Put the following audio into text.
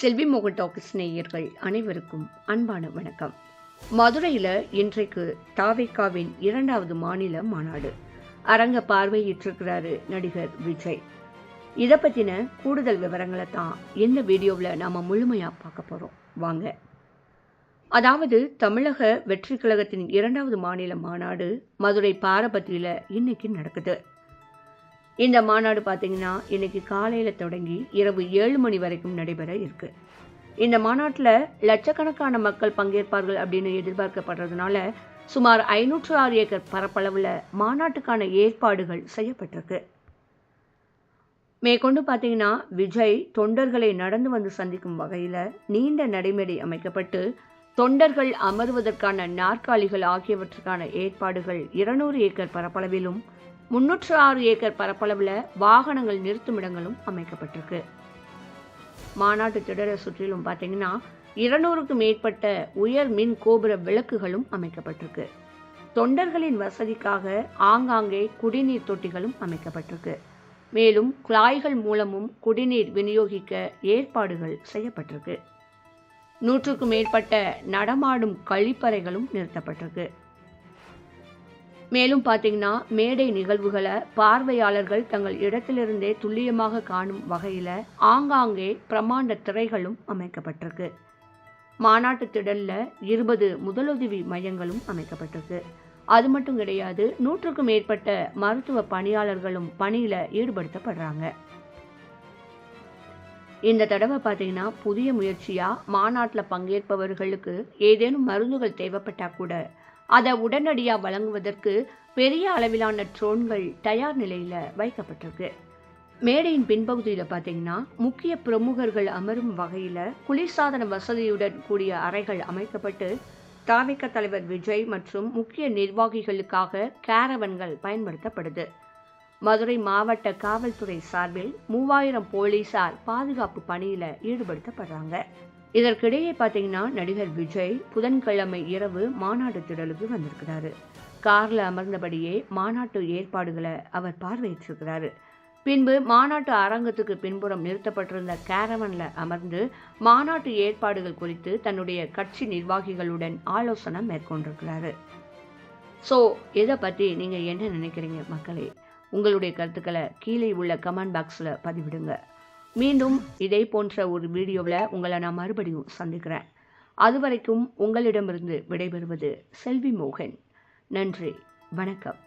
செல்வி மோகன் டாக்கிஸ் நேயர்கள் அனைவருக்கும் அன்பான வணக்கம். மதுரையில் இன்றைக்கு தாவேக்காவின் இரண்டாவது மாநில மாநாடு. அரங்க பார்வையிட்டிருக்கிறாரு நடிகர் விஜய். இதை பற்றின கூடுதல் விவரங்களை தான் இந்த வீடியோவில் நாம் முழுமையாக பார்க்க போகிறோம் வாங்க. அதாவது தமிழக வெற்றி கழகத்தின் இரண்டாவது மாநில மாநாடு மதுரை பாரபத்தியில் இன்னைக்கு நடக்குது. இந்த மாநாடு பார்த்தீங்கன்னா இன்னைக்கு காலையில் தொடங்கி இரவு ஏழு மணி வரைக்கும் நடைபெற இருக்கு. இந்த மாநாட்டில் லட்சக்கணக்கான மக்கள் பங்கேற்பார்கள் அப்படின்னு எதிர்பார்க்கப்படுறதுனால சுமார் ஐநூற்று ஆறு ஏக்கர் பரப்பளவில் மாநாட்டுக்கான ஏற்பாடுகள் செய்யப்பட்டிருக்கு. மேற்கொண்டு பார்த்தீங்கன்னா விஜய் தொண்டர்களை நடந்து வந்து சந்திக்கும் வகையில் நீண்ட நடைமேடை அமைக்கப்பட்டு தொண்டர்கள் அமர்வதற்கான நாற்காலிகள் ஆகியவற்றுக்கான ஏற்பாடுகள் இருநூறு ஏக்கர் பரப்பளவிலும் முன்னூற்று ஆறு ஏக்கர் பரப்பளவில் வாகனங்கள் நிறுத்தும் இடங்களும் அமைக்கப்பட்டிருக்கு. மாநாட்டு திடலை சுற்றிலும் பார்த்தீங்கன்னா இருநூறுக்கு மேற்பட்ட உயர் மின் கோபுர விளக்குகளும் அமைக்கப்பட்டிருக்கு. தொண்டர்களின் வசதிக்காக ஆங்காங்கே குடிநீர் தொட்டிகளும் அமைக்கப்பட்டிருக்கு. மேலும் குழாய்கள் மூலமும் குடிநீர் விநியோகிக்க ஏற்பாடுகள் செய்யப்பட்டிருக்கு. நூற்றுக்கும் மேற்பட்ட நடமாடும் கழிப்பறைகளும் நிறுத்தப்பட்டிருக்கு. மேலும் பார்த்தீங்கன்னா மேடை நிகழ்வுகளை பார்வையாளர்கள் தங்கள் இடத்திலிருந்தே துல்லியமாக காணும் வகையில் ஆங்காங்கே பிரமாண்ட திரைகளும் அமைக்கப்பட்டிருக்கு. மாநாட்டு திடலில் இருபது முதலுதவி மையங்களும் அமைக்கப்பட்டிருக்கு. அது மட்டும் கிடையாது நூற்றுக்கும் மேற்பட்ட மருத்துவ பணியாளர்களும் பணியில் ஈடுபடுத்தப்படுறாங்க. இந்த தடவை பார்த்தீங்கன்னா புதிய முயற்சியாக மாநாட்டில் பங்கேற்பவர்களுக்கு ஏதேனும் மருந்துகள் தேவைப்பட்டால் கூட அதை உடனடியாக வழங்குவதற்கு பெரிய அளவிலான ட்ரோன்கள் தயார் நிலையில் வைக்கப்பட்டிருக்கு. மேடையின் பின்பகுதியில் பார்த்தீங்கன்னா முக்கிய பிரமுகர்கள் அமரும் வகையில் குளிர்சாதன வசதியுடன் கூடிய அறைகள் அமைக்கப்பட்டு தாவிக்க தலைவர் விஜய் மற்றும் முக்கிய நிர்வாகிகளுக்காக கேரவன்கள் பயன்படுத்தப்படுது. மதுரை மாவட்ட காவல்துறை சார்பில் மூவாயிரம் போலீசார் பாதுகாப்பு பணியில் ஈடுபடுத்தப்படுறாங்க. இதற்கிடையே பார்த்தீங்கன்னா நடிகர் விஜய் புதன்கிழமை இரவு மாநாட்டு திடலுக்கு வந்திருக்கிறாரு. கார்ல அமர்ந்தபடியே மாநாட்டு ஏற்பாடுகளை அவர் பார்வையிட்டிருக்கிறாரு. பின்பு மாநாட்டு அரங்கத்துக்கு பின்புறம் நிறுத்தப்பட்டிருந்த கேரவனில் அமர்ந்து மாநாட்டு ஏற்பாடுகள் குறித்து தன்னுடைய கட்சி நிர்வாகிகளுடன் ஆலோசனை மேற்கொண்டிருக்கிறாரு. ஸோ இதை பற்றி நீங்கள் என்ன நினைக்கிறீங்க மக்களே? உங்களுடைய கருத்துக்களை கீழே உள்ள கமெண்ட் பாக்ஸில் பதிவிடுங்க. மீண்டும் இதே போன்ற ஒரு வீடியோவில் உங்களை நான் மறுபடியும் சந்திக்கிறேன். அது வரைக்கும் உங்களிடமிருந்து விடைபெறுவது செல்வி மோகன் நன்றி வணக்கம்.